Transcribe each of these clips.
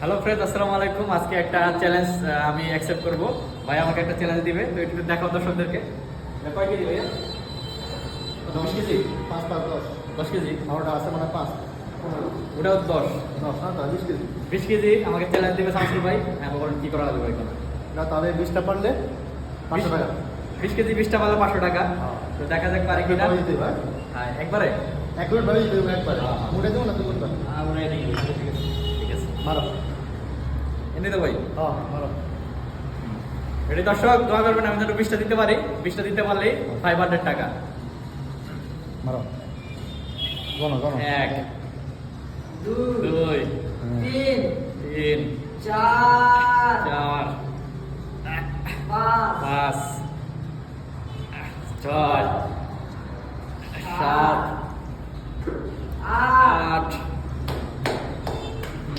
Hello friend আসসালামু আলাইকুম। আজকে একটা চ্যালেঞ্জ আমি অ্যাকসেপ্ট করব। ভাই আমাকে একটা চ্যালেঞ্জ দিবে তো একটু দেখাও দর্শকদেরকে। এটা কয় কেজি ভাইয়া? দশ কেজি? পাঁচ পাঁচ দশ। দশ কেজি? আছে মানে পাঁচ। ওটাও দশ। দশ না তো বিশ কেজি। বিশ কেজি আমাকে চ্যালেঞ্জ দিবে ভাই। হ্যাঁ বলেন কি করা লাগবে এখানে? না তাহলে বিশটা পারলে পাঁচশো টাকা। বিশ কেজি বিশটা পালে পাঁচশো টাকা। তো দেখা যাক পারি কিনা। একবার হ্যাঁ একবারে? এক মিনিট ভাই দিতে হবে একবারে। হ্যাঁ, হ্যাঁ। উঠে দেবো না তুমি করবে ঠিক আছে। মারো। এনে দেবো এটি দর্শক দোয়া করবেন আমি যেন বিশটা দিতে পারি। বিশটা দিতে পারলেই ফাইভ হান্ড্রেড টাকা। মারো গনো গনো এক দুই দুই তিন তিন চার চার পাঁচ পাঁচ ছয় সাত আট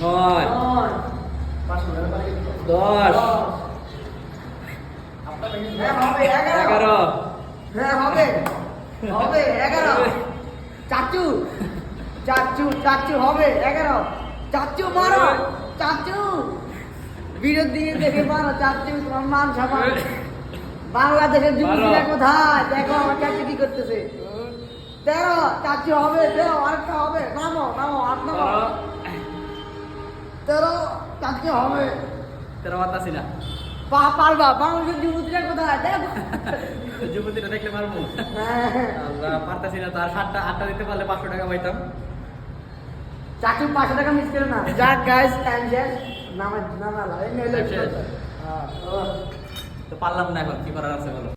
নয় নয় পাঁচশো টাকা পারে দশ। হ্যাঁ এগারো। হ্যাঁ হবে। হবে এগারো। চাচু চাচু চাচু হবে এগারো। চাচু মারো চাচু বিরোধ দিয়ে দেখে মারো চাচু তোমার মান সম্মান। বাংলাদেশের যুবতীরা কোথায় দেখো আমার চাচু কি করতেছে। তেরো চাচু হবে তেরো আরেকটা হবে নামো চাচু হবে। তেরো বাতাসি না? পা পারবা বাংলাদেশের যুবতীরা কোথায়? দেখো। যুবতীরা দেখলে মারবো হ্যাঁ। আল্লাহ পারতাছি না তার সাতটা আটটা দিতে পারলে পাঁচশো টাকা পাইতাম। চাচু পাঁচশো টাকা মিস করে না। যাক গাইস টাইম শেষ। নামা এই মেলে হ্যাঁ তো পারলাম না এখন কি করার আছে বলো?